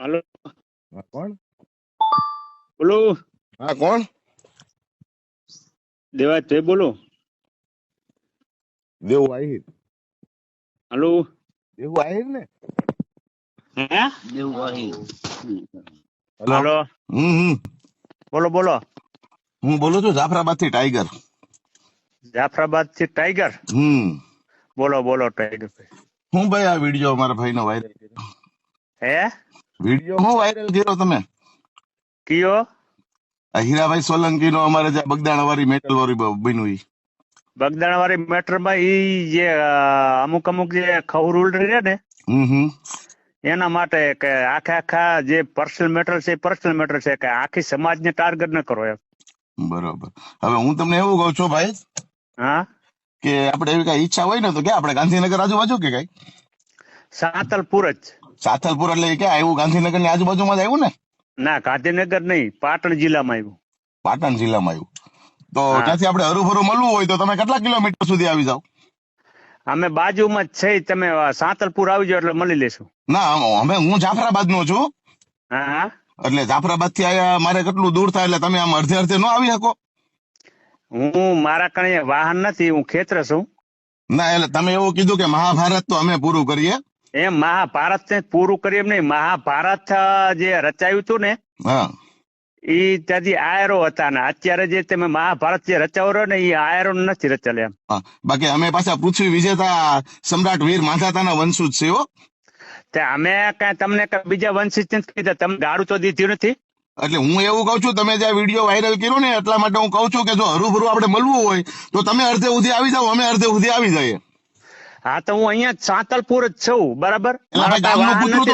હાલો. હા કોણ? બોલો. હા કોણ? દેવા તે બોલો. દેવ આહિર હાલો. દેવ આહિર ને? હે? હેલો. હાલો. હમ હમ. બોલો બોલો. હું બોલું છું જાફરાબાદથી ટાઈગર. જાફરાબાદથી ટાઈગર? હમ. બોલો બોલો ટાઈગર હું ભાઈ આ વીડિયો મારા ભાઈનો વાયરલ કર્યો. હે? વીડિયો હું વાયરલ કર્યો તમે? કયો? આ હીરાભાઈ સોલંકી નો અમારે જે બગદાણા વાળી મેટલ વાળી બન્યું ઈ. બગદાણા વાળી મેટરમાં ઈ જે અમુક અમુક જે ખવરુલ રહ્યા ને હમ હમ. એના માટે કે આખા આખા જે પર્સનલ મેટર છે પર્સનલ મેટર છે કે આખી સમાજને ટાર્ગેટ ન કરો એમ. બરોબર. હવે હું તમને એવું કહું છું ભાઈ હા? કે આપણે એવી કઈ ઈચ્છા હોય ને તો કે આપણે ગાંધીનગર આજુબાજુ કે કઈ? સાતલપુર જ. સાથલપુર એટલે ક્યાં આવ્યું? ગાંધીનગરની આજુબાજુમાં જ આવ્યું ને? ના ગાંધીનગર નહીં પાટણ જિલ્લામાં આવ્યું. પાટણ જિલ્લામાં આવ્યું. તો. ત્યાંથી આપણે હરુભરું મળવું હોય તો તમે કેટલા કિલોમીટર સુધી આવી જાવ અમે બાજુમાં જ છે તમે સાતલપુર આવી જાવ એટલે મળી લેશું. ના અમે હું જાફરાબાદ નો છું. હા હા. એટલે જાફરાબાદથી આયા મારે કેટલું દૂર થાય એટલે તમે આમ અડધે અડધે ન આવી શકો? હું મારા કણે વાહન નથી હું ખેતર છું. ના એટલે તમે એવું કીધું કે મહાભારત તો અમે પૂરું કરીએ. એમ મહાભારત ને પૂરું કરી એમ નહીં. મહાભારત જે રચાયું હતું ને એ ત્યાંથી આયરો હતા ને. અત્યારે જે તમે મહાભારત જે રચાવો રહ્યો ને એ આયરો નથી રચેલ એમ. બાકી અમે પાછા પૃથ્વી વિજેતા સમ્રાટ વીર માંધાતાના વંશુજ છે હો. તે અમે કઈ તમને કઈ બીજા વંશી નથી કીધા. તમે ગાડું તો દીધું નથી. એટલે હું એવું કઉ છું તમે જે આ વીડિયો વાયરલ કર્યો ને એટલા માટે હું કઉ છું કે જો હરુભરું આપણે મળવું હોય તો તમે અડધે સુધી આવી જાઓ અમે અડધે સુધી આવી જઈએ. હા તો હું અહીંયા સાંતલપુર જ છું બરાબર? ગામનું.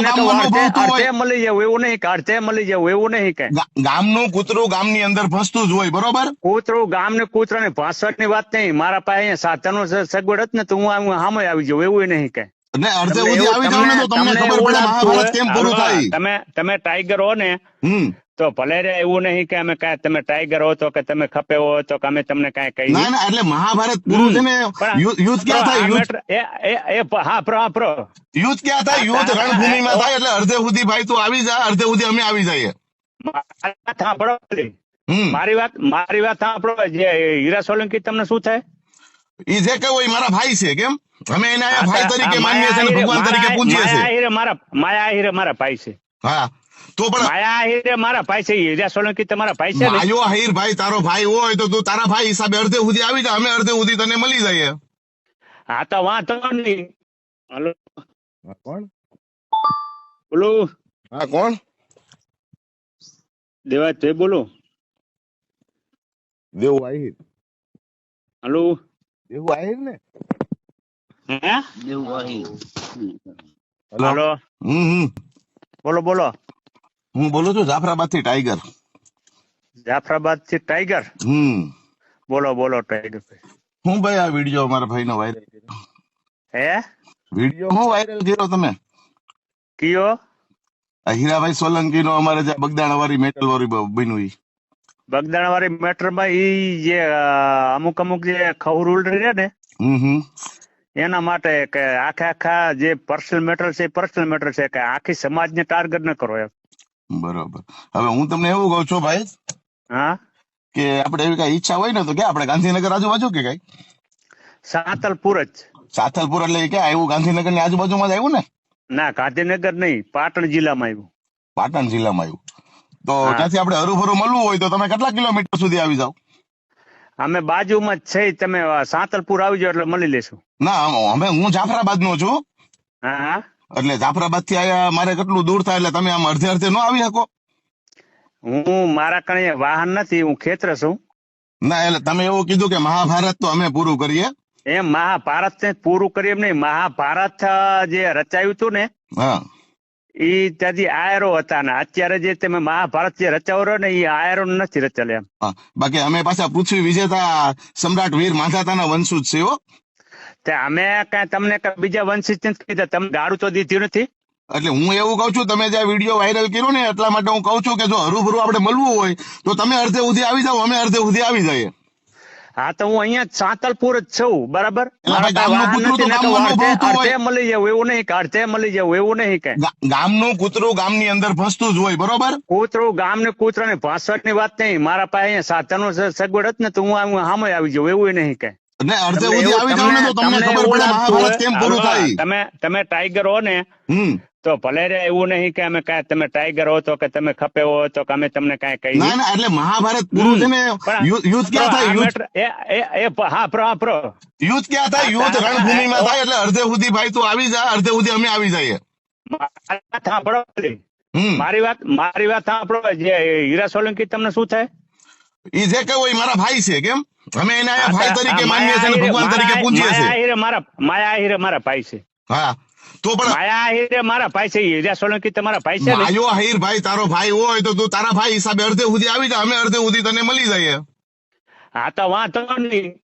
અડધે મળી જવું એવું નહીં કે અડધે મળી જવું એવું નહીં કે. ગામનું કૂતરું ગામની અંદર ફસતું જ હોય બરોબર? કૂતરું ગામ ને કૂતરા ને ની વાત નહીં મારા પાસે અહીંયા સાધનો સગવડ જ ને તો હું સામે આવી જાઉં એવું નહીં કે. એટલે અડધે સુધી આવી જાવ ને તો તમને તમને ખબર એવું પડે લાગતું મહાભારત કેમ પૂરું થાય. તમે તમે ટાઈગર હો ને તો ભલે રે એવું નહીં કે અમે કાંઈ તમે ટાઈગર હો તો કે તમે ખપે હો તો કે અમે તમને કાંઈ કહીએ. ના ના એટલે મહાભારત પૂરું છે ને યુદ્ધ ક્યાં થાય? યુદ્ધ એ એ એ હા પ્રો હા પ્રો યુદ્ધ ક્યાં થાય? યુદ્ધ રણભૂમિમાં થાય એટલે અર્ધે સુધી ભાઈ તું આવી જા અર્ધે સુધી અમે આવી જઈએ. સાંભળો મારી વાત મારી વાત સાંભળો. જે હીરા સોલંકી તમને શું થાય? એ જે કઈ હોય મારા ભાઈ છે કેમ? અમે એને ભાઈ તરીકે માનીએ છીએ ભગવાન તરીકે પૂજીએ છીએ. મારા માયા હીરે મારા ભાઈ છે. હા. તો પણ માયા આહીરે મારા ભાઈ છે હીરા સોલંકી તમારા ભાઈ છે માયો હહીર ભાઈ તારો ભાઈ હોય તો તું તારા ભાઈ હિસાબે અડધે સુધી આવી જા અમે અડધે સુધી તને મળી જઈએ. હા તો વાંધો નહીં. હલો. કોણ? બોલો. હા કોણ? દેવાજ ભાઈ બોલો. દેવ આહિર. હલો. દેવ આહિર ને? હે? હાલો. હમ હમ. બોલો બોલો. હું બોલું છું જાફરાબાદથી ટાઈગર. જાફરાબાદથી ટાઈગર? હમ. બોલો બોલો ટાઈગર હું ભાઈ આ વીડિયો મારા ભાઈનો વાયરલ હે? વીડિયો હું વાયરલ કર્યો તમે? કયો? હીરાભાઈ સોલંકી નો અમારે જે બગદાણા વાળી મેટલ વાળી બન્યું ઈ. બગદાણા વાળી મેટરમાં ઈ જે અમુક અમુક જે ખવરુલ રહે ને હમ હમ. એના માટે કે આખા આખા જે પર્સનલ મેટર છે પર્સનલ મેટર છે કે આખી સમાજને ટાર્ગેટ ન કરો એમ. બરોબર. હવે હું તમને એવું કહું છું ભાઈ હા? કે આપણે એવી કઈ ઈચ્છા હોય ને તો કે આપણે ગાંધીનગર આજુબાજુ કે કઈ? સાતલપુર જ. સાતલપુર એટલે કે આવ્યું ગાંધીનગરની આજુબાજુમાં જ આવ્યું ને? ના ગાંધીનગર નહીં પાટણ જિલ્લામાં આવ્યું. પાટણ જિલ્લામાં આવ્યું. તો ત્યાંથી આપણે હરુભરું મળવું હોય તો તમે કેટલા કિલોમીટર સુધી આવી જાવ અમે બાજુમાં જ છે તમે સાતલપુર આવી જાઓ એટલે મળી લેશું. ના અમે હું જાફરાબાદ નો છું હા. એટલે જાફરાબાદથી આયા મારે કેટલું દૂર થાય એટલે તમે આમ અડધે અડધે ન આવી શકો? હું મારા કણે વાહન નથી હું ખેતર છું. ના એટલે તમે એવું કીધું કે મહાભારત તો અમે પૂરું કરીએ. એમ મહાભારત ને પૂરું કરીએ એમ નહીં મહાભારત જે રચાયું હતું ને હા. ઈ ત્યાંથી આયરો હતા ને અત્યારે જે તમે મહાભારત જે રચાવો રહ્યો ને એ આયરો નથી રચેલ એમ. બાકી અમે પાછા પૃથ્વી વિજેતા સમ્રાટ વીર માંધાતાના વંશુજ છે અમે કઈ તમને કઈ બીજા વંશી નથી કીધા તમે ગાડું તો દીધું નથી. એટલે હું એવું કઉ છું તમે જે વીડિયો વાયરલ કર્યો ને એટલા માટે હું કઉ છું કે જો હરુભરું આપણે મળવું હોય તો તમે અર્ધે સુધી આવી જાઓ અમે અર્ધે સુધી આવી જઈએ. હા તો હું અહીંયા સાંતલપુર જ છું બરાબર? ગામનું અડધે મળી જવું એવું નહીં અડધે મળી જવું એવું નહીં કે. ગામનું કૂતરું ગામની અંદર ફસતું જ હોય બરોબર? કૂતરું ગામ ને કૂતરા ને ની વાત નહીં મારા પાસે અહીંયા સાધનો સગવડ જ ને તો હું સામે આવી જાઉં એવું નહીં કે. એટલે અડધે સુધી એવું- આવી જાવ ને તો તમને તમને ખબર પડે મહાભારત કેમ પૂરું થાય. તમે તમે ટાઈગર હો ને તો ભલે રે એવું નહીં કે અમે કાંઈ તમે ટાઈગર હો તો કે તમે ખપે હો તો કે અમે તમને કાંઈ કહી ના ના એટલે મહાભારત પૂરું છે ને. યુદ્ધ ક્યાં થાય? યુદ્ધ એ એ હા પ્રો યુદ્ધ ક્યાં થાય? યુદ્ધ રણભૂમિમાં થાય એટલે અડધે સુધી ભાઈ તું આવી જા અડધે સુધી અમે આવી જઈએ. મારી સાંભળો મારી વાત મારી વાત સાંભળો. જે હીરા સોલંકી તમને શું થાય? એ જે કહ્યું એ મારા ભાઈ છે કેમ? અમે એને ભાઈ તરીકે માનીએ છીએ ભગવાન તરીકે આહીરે- પૂજીએ છીએ. આહીરે મારા માયા આહિરે મારા ભાઈ છે. હા. તો પણ માયા આહીરે મારા ભાઈ છે. હીરા સોલંકી તમારા ભાઈ છે માયો હીર ભાઈ તારો ભાઈ હોય તો તું તારા ભાઈ હિસાબે અડધે સુધી આવી જા. અમે અડધે સુધી તને મળી જઈએ. હા તો વાંધો નહીં.